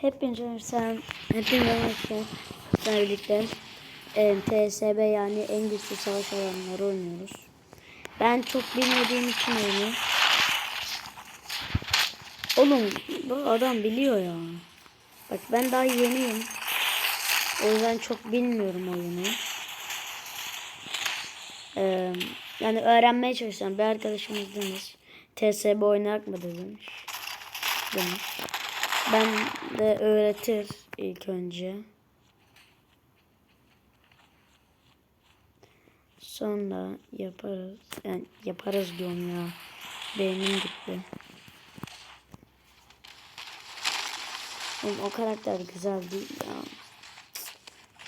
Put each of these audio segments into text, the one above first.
Hepinize sen. Sizlerle birlikte e, TSB yani en güçlü savaş alanları oynuyoruz. Ben çok bilmediğim için oyunu. Oğlum bu adam biliyor ya. Bak ben daha yeniyim. O yüzden çok bilmiyorum oyunu. Ee, yani öğrenmeye çalışacağım. Bir arkadaşımız demiş. TSB oynayak mı demiş. Demiş. Ben de öğretir ilk önce. Sonra yaparız. Yani yaparız diyorum ya. Beynim gitti. O karakter güzel değil ya.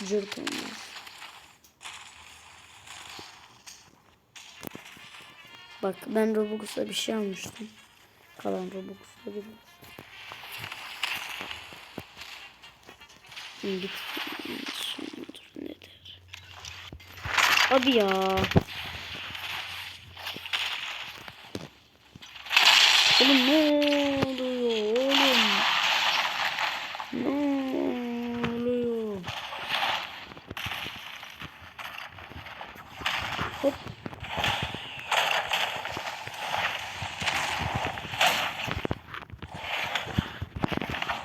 Cırt olmaz. Bak ben Robux'a bir şey almıştım. Kalan Robux'ta bir Şimdi sondur nedir? Abi ya. Oğlum ne oluyor oğlum? Ne oluyor? Hop.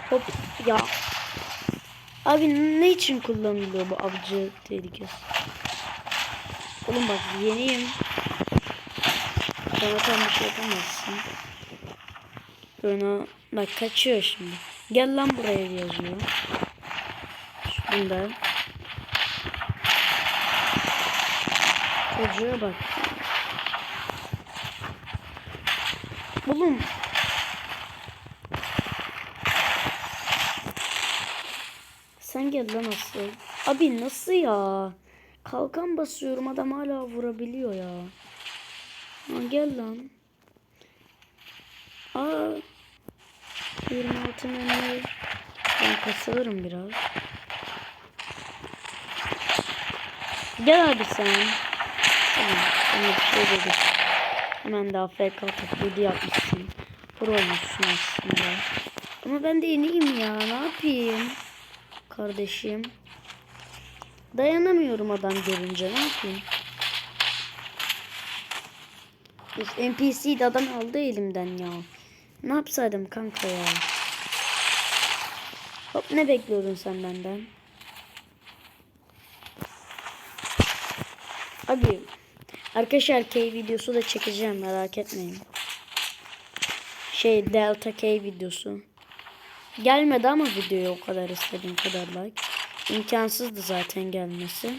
Hop ya. Abi ne için kullanılıyor bu avcı tehlikesi? Oğlum bak yeniyim. Bana tam bir şey yapamazsın. Böyle bak kaçıyor şimdi. Gel lan buraya yazıyor. Bunda. Çocuğa bak. Oğlum Sen gel lan asıl. Abi nasıl ya? Kalkan basıyorum adam hala vurabiliyor ya. Ha, gel lan. Aa. 26 menü. Ben kasılırım biraz. Gel abi sen. Tamam. Sana bir şey dedik. Hemen de AFK taklidi yapmışsın. Pro olmuşsun aslında. Ama ben de yeniyim ya. Ne yapayım? Kardeşim. Dayanamıyorum adam görünce ne yapayım? Uf NPC'yi de adam aldı elimden ya. Ne yapsaydım kanka ya? Hop ne bekliyordun sen benden? Abi arkadaşlar K videosu da çekeceğim merak etmeyin. Şey Delta K videosu. Gelmedi ama videoya o kadar istediğim kadar like. İmkansızdı zaten gelmesi.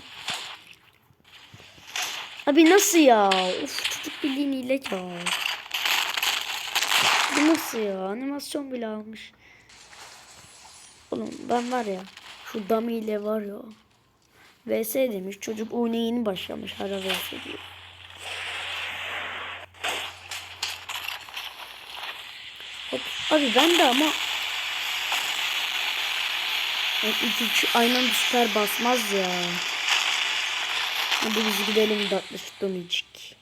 Abi nasıl ya? Uf çocuk bildiğin hile ya. Bu nasıl ya? Animasyon bile almış. Oğlum ben var ya. Şu dummy ile var ya. VS demiş. Çocuk oyuna yeni başlamış. Hala VS diyor. Hop. Abi ben de ama yani üç aynı anda süper basmaz ya. Hadi biz gidelim tatlış domicik.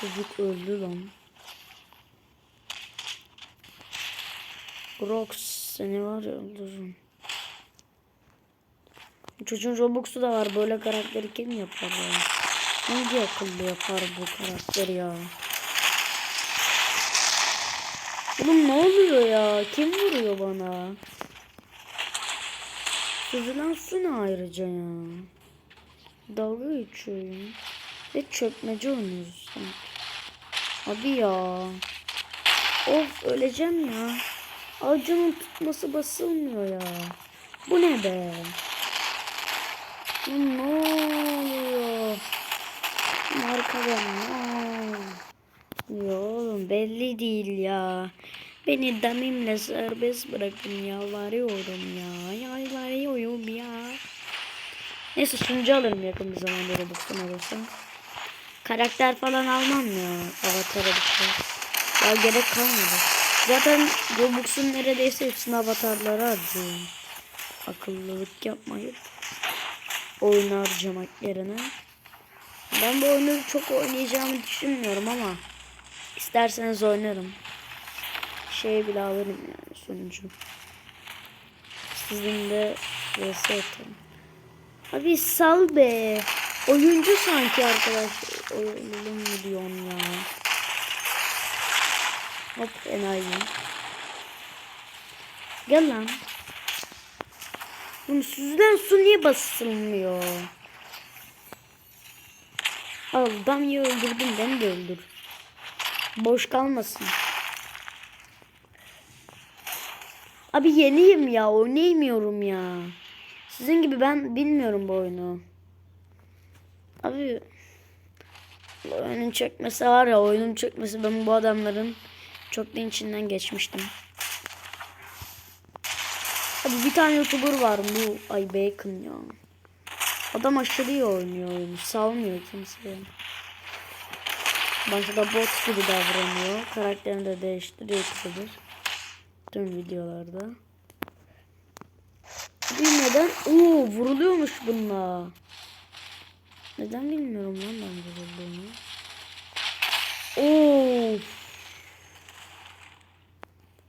Çocuk öldü lan. Rox seni var ya öldürürüm. Çocuğun Robux'u da var. Böyle karakteri kim yapar ya? Hangi akıllı yapar bu karakteri ya? Oğlum ne oluyor ya? Kim vuruyor bana? Ne ayrıca ya? Dalga geçiyorum. Ve çökmece oynuyoruz sanki. Abi ya. Of öleceğim ya. Avcının tutması basılmıyor ya. Bu ne be? Lan ne oluyor? Arkadan ne Ya oğlum belli değil ya. Beni damimle serbest bırakın yalvarıyorum ya. Yalvarıyorum ya. Neyse sunucu alırım yakın bir zamanda Robux'tan olursa. Karakter falan almam ya. Avatar'a bir şey. Ya gerek kalmadı. Zaten Robux'un neredeyse hepsini avatarlara harcıyorum. Akıllılık yapmayıp oyunu harcamak yerine. Ben bu oyunu çok oynayacağımı düşünmüyorum ama isterseniz oynarım. şey bile alırım yani sonucu. Sizin de vs. Abi sal be. Oyuncu sanki arkadaş. Oynayalım mı diyorsun ya. Hop enayi. Gel lan. Oğlum sizden su niye basılmıyor? Adam ya öldürdün beni de öldür. Boş kalmasın. Abi yeniyim ya oynayamıyorum ya. Sizin gibi ben bilmiyorum bu oyunu. Abi oyunun çökmesi var ya oyunun çökmesi ben bu adamların çok içinden geçmiştim. Abi bir tane youtuber var bu ay Bacon ya. Adam aşırı iyi oynuyor oyunu. Salmıyor kimseye. Başta bot gibi davranıyor. Karakterini de değiştiriyor kısadır. Tüm videolarda. Bir neden? Oo vuruluyormuş bununla. Neden bilmiyorum lan ben vurulduğunu. Oo.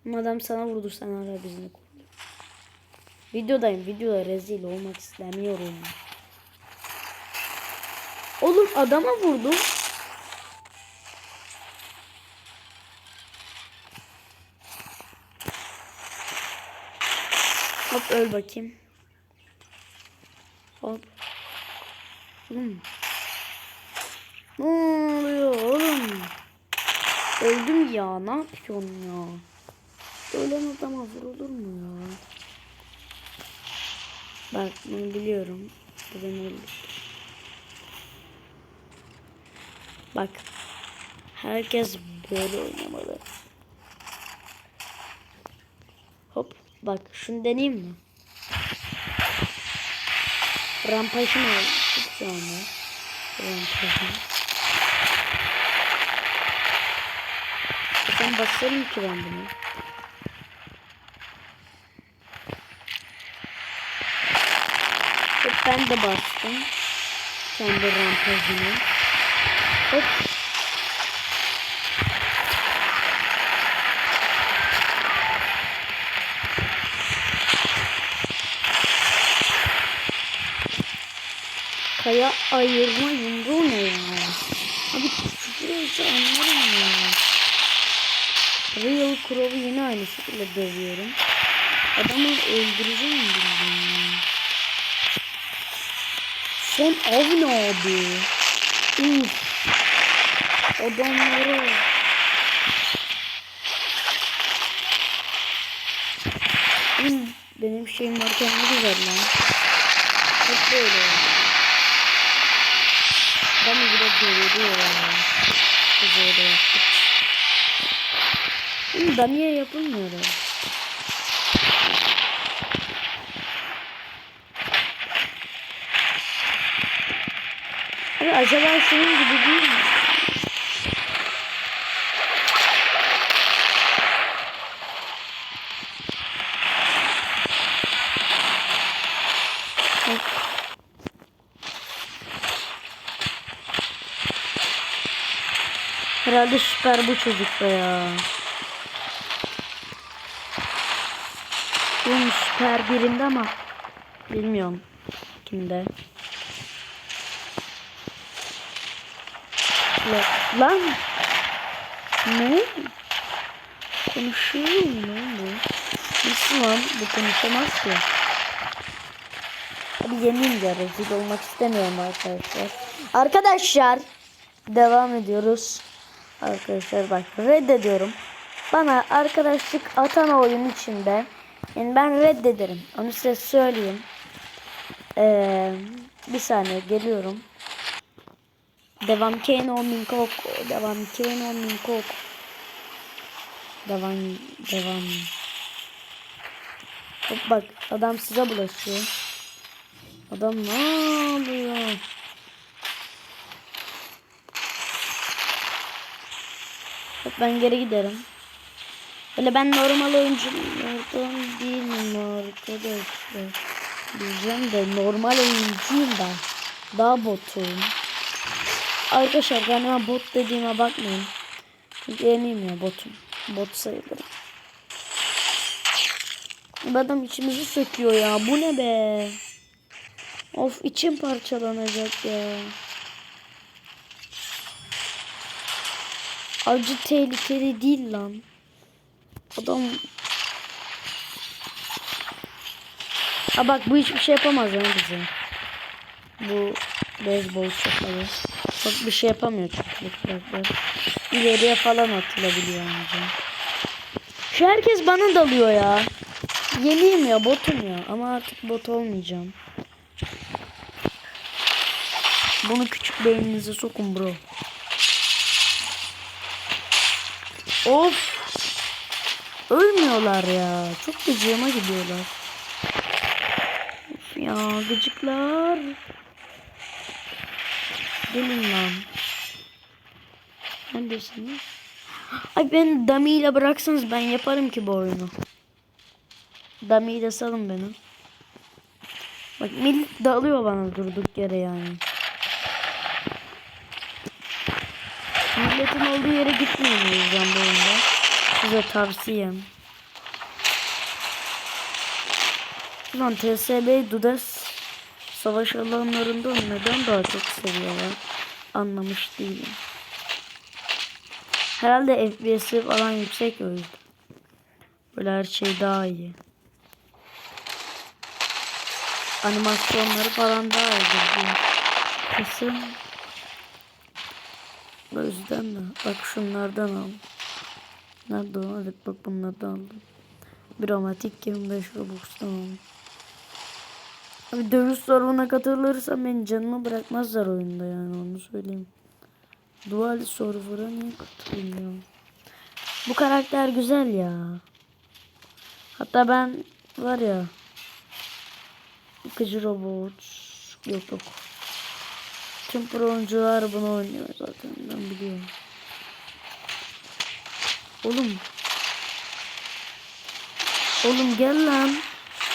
Madem sana vurdu sen hala bizimle koruyor. Videodayım. Videoda rezil olmak istemiyorum. Oğlum adama vurdum. Hop öl bakayım. Hop. Oğlum. Ne oluyor oğlum? Öldüm ya. Ne yapıyorsun ya? Ölen adama vurulur mu ya? Bak bunu biliyorum. Bu beni öldürdü. Bak. Herkes böyle oynamalı. Hop. Bak şunu deneyeyim mi? Rampajı mı aldık şu anda? Rampajı. Ben basarım ki ben bunu. Hop ben de bastım. Kendi rampajını. Hop. Kaya ayırma yumruğu ne ya? Abi küçük anlarım ya. Real Crow'u yine aynı şekilde dövüyorum. Adamı öldüreceğim bildiğin. Son av ne abi? Uf. Adamları. Benim şeyim varken ne güzel lan. Hep böyle. Bana bile dövüyor ya. Bu böyle yaptık. Oğlum ben niye yapılmıyorum? Acaba senin gibi değil mi? Herhalde süper bu çocuk da ya. Oğlum süper birinde ama bilmiyorum kimde. La- Lan ne? Konuşuyor mu bu? Nasıl lan? Bu konuşamaz ki. Hadi yeneyim de rezil olmak istemiyorum arkadaşlar. Arkadaşlar devam ediyoruz. Arkadaşlar bak reddediyorum. Bana arkadaşlık atan oyun içinde yani ben reddederim. Onu size söyleyeyim. Ee, bir saniye geliyorum. Devam Kane on Minkok. Devam Kane on Minkok. Devam devam. Bak adam size bulaşıyor. Adam ne yapıyor? Ben geri giderim. Böyle ben normal oyunculardan değilim arkadaşlar. Diyeceğim de normal oyuncuyum ben. Daha botum. Arkadaşlar kendime bot dediğime bakmayın. Çünkü yeniyim ya botum. Bot sayılırım. Bu Adam içimizi söküyor ya. Bu ne be? Of içim parçalanacak ya. Acı tehlikeli değil lan. Adam Ha bak bu hiçbir şey yapamaz ya bize. Bu beyzbol sopalı. Bak bir şey yapamıyor çünkü bu karakter. İleriye falan atılabiliyor ancak. Şu herkes bana dalıyor ya. Yeniyim ya botum ya ama artık bot olmayacağım. Bunu küçük beyninize sokun bro. Of. Ölmüyorlar ya. Çok gıcığıma gidiyorlar. Of ya gıcıklar. Gelin lan. Neredesiniz? Ay ben dummy ile bıraksanız ben yaparım ki bu oyunu. Dummy ile salın beni. Bak millet dalıyor bana durduk yere yani. Milletin olduğu yere gitmeyin o yüzden bu oyunda. Size tavsiyem. Ulan TSB Dudes savaş alanlarında neden daha çok seviyorlar? Anlamış değilim. Herhalde FPS'i falan yüksek o yüzden. Böyle her şey daha iyi. Animasyonları falan daha iyi. Kesin. Yüzden de. Bak şunlardan al. Nerede o? Evet bak bunlardan aldım. Dramatik 25 Robux'tan aldım. Abi dövüş soruna katılırsam beni canımı bırakmazlar oyunda yani onu söyleyeyim. Dual server'a niye katılayım? Bu karakter güzel ya. Hatta ben var ya Yıkıcı robot yok yok. Tüm pro bunu oynuyor zaten ben biliyorum. Oğlum. Oğlum gel lan.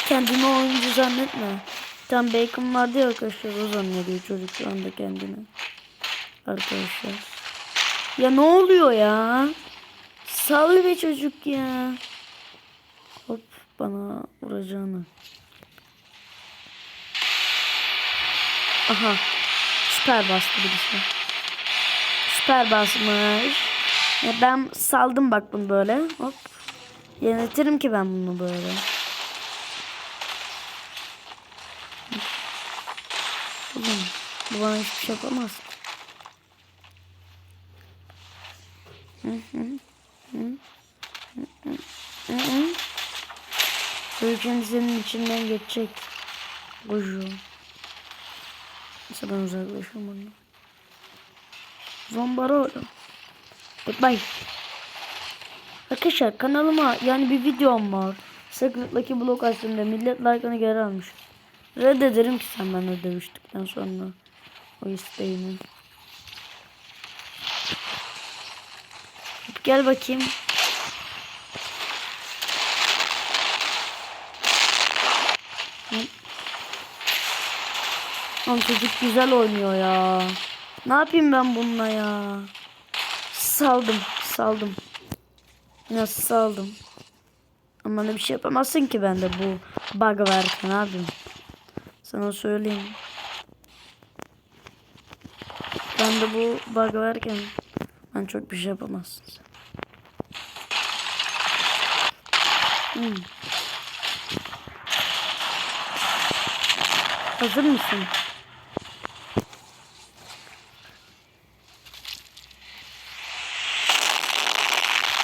Kendini oyuncu zannetme. Tam Bacon vardı ya arkadaşlar o zannediyor çocuk şu anda kendini. Arkadaşlar. Ya ne oluyor ya? Sal be çocuk ya. Hop bana vuracağını. Aha. Süper bastı birisi. Süper basmış. Ya ben saldım bak bunu böyle. Hop. Yönetirim ki ben bunu böyle. Oğlum bu bana hiçbir şey yapamaz. Senin içinden geçecek. Koşuyor. Mesela ben uzaklaşıyorum ondan. Zombara oğlum. Goodbye. Arkadaşlar kanalıma yani bir videom var. Secret Lucky Block açtığımda millet like'ını geri almış. Reddederim ki sen benimle dövüştükten sonra. O isteğini. Gel bakayım. Lan çocuk güzel oynuyor ya. Ne yapayım ben bununla ya? Saldım, saldım. Nasıl saldım? Ama ne bir şey yapamazsın ki ben de bu bug verken abi. Sana söyleyeyim. Ben de bu bug verken ben çok bir şey yapamazsın. Hmm. Hazır mısın?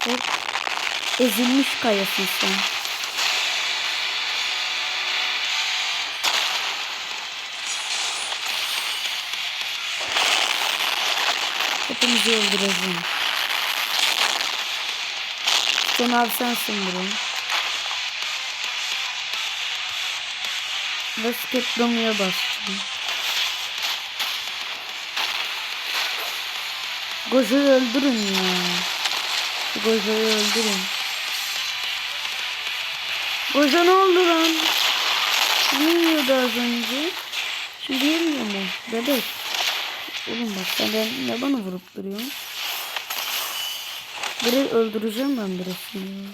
Hop. Ezilmiş kayasın sen. Hepimizi öldüreceğim. Sen abi sensin buraya. Basketlamaya bastım. Goja'yı öldürün ya. Goja'yı öldürün. Goja ne oldu lan? Yiyordu az önce? Şimdi yemiyor mu? Bebek. Oğlum bak sen ben, ne bana vurup duruyorsun? Biri öldüreceğim ben birisini.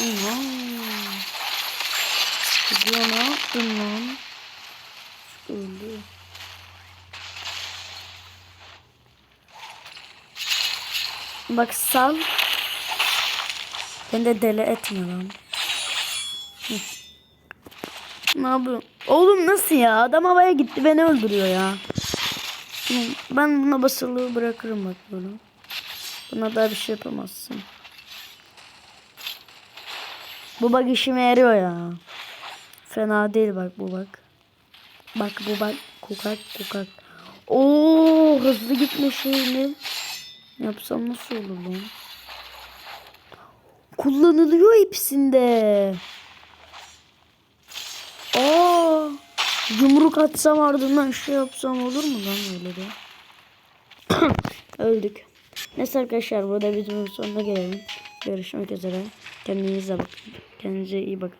Ulan. Gidiyor ne yaptın lan? Öldü. Bak sal. Ben de deli etme lan. Ne yapıyorsun? Oğlum nasıl ya? Adam havaya gitti beni öldürüyor ya. Ben buna basılı bırakırım bak bunu. Buna da bir şey yapamazsın. Bu bak işime yarıyor ya. Fena değil bak bu bak. Bak bu bak kokak kokak. Oo hızlı gitme şeyini. Yapsam nasıl olur lan? Kullanılıyor hepsinde. Aa, yumruk atsam ardından şey yapsam olur mu lan öyle de? Öldük. Neyse arkadaşlar burada videonun sonuna gelelim. Görüşmek üzere. Kendinize bakın. Kendinize iyi bakın.